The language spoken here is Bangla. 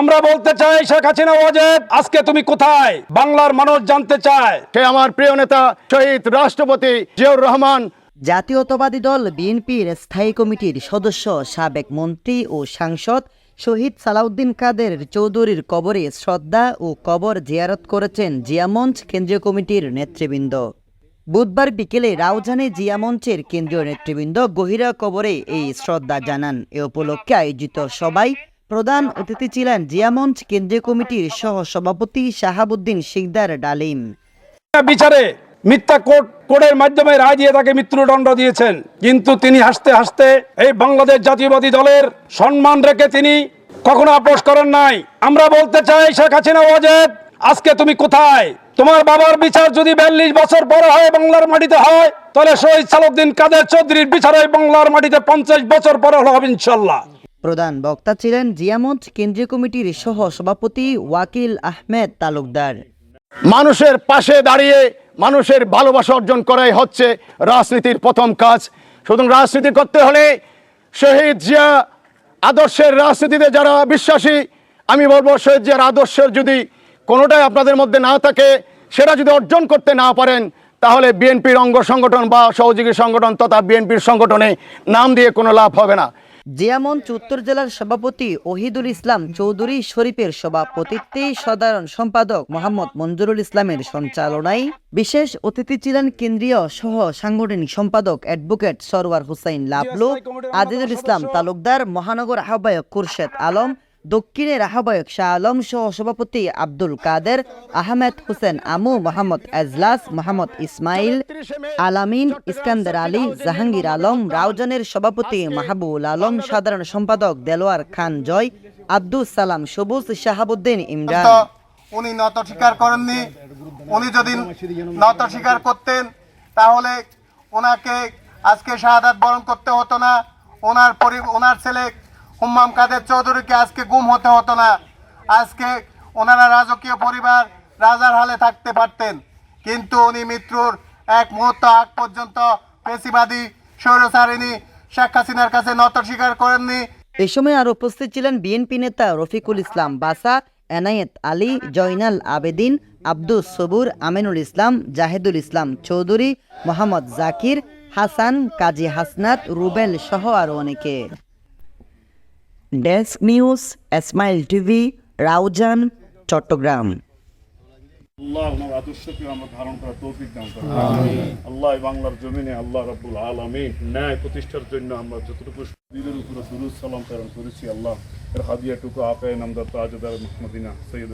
আমরা বলতে চাই শেখ হাসিনা ওয়াজেদ আজকে তুমি কোথায়? বাংলার মানুষ জানতে চায়। সে আমার প্রিয় নেতা শহীদ রাষ্ট্রপতি জিয়াউর রহমান? জাতীয়তাবাদী দল বিএনপির স্থায়ী কমিটির সদস্য সাবেক মন্ত্রী ও সাংসদ শহীদ সালাউদ্দিন কাদের চৌধুরীর কবরে শ্রদ্ধা ও কবর জিয়ারত করেছেন জিয়ামঞ্চ কেন্দ্রীয় কমিটির নেতৃবৃন্দ। বুধবার বিকেলে রাউজানে জিয়ামঞ্চের কেন্দ্রীয় নেতৃবৃন্দ গহিরা কবরে এই শ্রদ্ধা জানান। এ উপলক্ষে আয়োজিত সবাই প্রধান অতিথি ছিলেন জিয়ামঞ্চ কেন্দ্রীয় কমিটির সহ সভাপতি শাহাবুদ্দিন শিকদার ডালিম। বিচারে মিথ্যা কোর্ট কোর্টের মাধ্যমে রায় দিয়ে তাকে মৃত্যুদণ্ড দিয়েছেন। কিন্তু তিনি হাসতে হাসতে এই বাংলাদেশ জাতীয়বাদী দলের সম্মান রেখে তিনি কখনো আপোষ করেন নাই। আমরা বলতে চাই, শেখ হাসিনা ওয়াজেদ আজকে তুমি কোথায়? তোমার বাবার বিচার যদি বিয়াল্লিশ বছর পরে হয়, বাংলার মাটিতে হয়, তাহলে শহীদ সালুদ্দিন কাদের চৌধুরীর বিচার বাংলার মাটিতে পঞ্চাশ বছর পরে হবে ইনশাল্লাহ। প্রধান বক্তা ছিলেন জিয়ামত কেন্দ্রীয় কমিটির সহ সভাপতি ওয়াকিল আহমেদ তালুকদার। মানুষের পাশে দাঁড়িয়ে মানুষের ভালোবাসা অর্জন করাই হচ্ছে রাজনীতির প্রথম কাজ। সুতরাং রাজনীতি করতে হলে শহীদ জিয়া আদর্শের রাজনীতিতে যারা বিশ্বাসী, আমি বলব শহীদ জিয়ার আদর্শের যদি কোনোটাই আপনাদের মধ্যে না থাকে, সেটা যদি অর্জন করতে না পারেন, তাহলে বিএনপির অঙ্গ সংগঠন বা সহযোগী সংগঠন তথা বিএনপির সংগঠনে নাম দিয়ে কোনো লাভ হবে না। জিয়ামঞ্চ উত্তর জেলার সভাপতি ওহিদুল ইসলাম চৌধুরী শরীফের সভাপতিত্বে সাধারণ সম্পাদক মোহাম্মদ মঞ্জুরুল ইসলামের সঞ্চালনায় বিশেষ অতিথি ছিলেন কেন্দ্রীয় সহ সাংগঠনিক সম্পাদক অ্যাডভোকেট সরওয়ার হুসাইন লাবলু, আজিজুল ইসলাম তালুকদার, মহানগর আহ্বায়ক খুরশেদ আলম দক্ষিণের আহ্বায়ক শাহ আলম সহ সভাপতি আব্দুল কাদের, আহমেদ হোসেন আমু, মোহাম্মদ এজলাস, মোহাম্মদ ইসমাইল, আলামিন, ইস্কান্দার আলী, জাহাঙ্গীর আলম রাউজানের সভাপতি মাহবুল আলম, সাধারণ সম্পাদক দেলোয়ার খান জয়, আব্দুল সালাম সবুজ, শাহাবুদ্দিন ইমরান। উনি নত স্বীকার করেননি। উনি যদি নত স্বীকার করতেন, তাহলে ওনাকে আজকে শাহাদাত বরণ করতে হতো না। ওনার পরি ওনার ছেলে হুম্মাম কাদের চৌধুরীকে আজকে গুম হতে হতো না। আজকে ওনারা রাজকীয় পরিবার রাজার হালে থাকতে পারতেন। কিন্তু উনি মৃত্যুর এক মুহূর্ত আগ পর্যন্ত পেশিবাদী স্বৈরচারিণী শেখ হাসিনার কাছে নত স্বীকার করেননি। এ সময় আর উপস্থিত ছিলেন বিএনপি নেতা রফিকুল ইসলাম বাসা, এনায়েত আলী, জয়নাল আবেদিন আব্দুস সবুর, আমিনুল ইসলাম, জাহেদুল ইসলাম চৌধুরী, মোহাম্মদ জাকির, হাসান, কাজী হাসনাত, রুবেল সহ আরও অনেকে। Desk news এসমাইল TV Raozan Chattogram আল্লাহ ওনার আদর্শকে আমরা ধারণ করার তৌফিক দান করেন। আল্লাহ বাংলার জমিনে আল্লাহ রাব্বুল আলামিন ন্যায় প্রতিষ্ঠার জন্য আমরা যতটুকু দিনের উপরে দুরুদ সালাম প্রেরণ করেছি আল্লাহ এর হাদিয়াটুকু আকায় নামদার তাজদার মুহাম্মদিনা সৈয়দ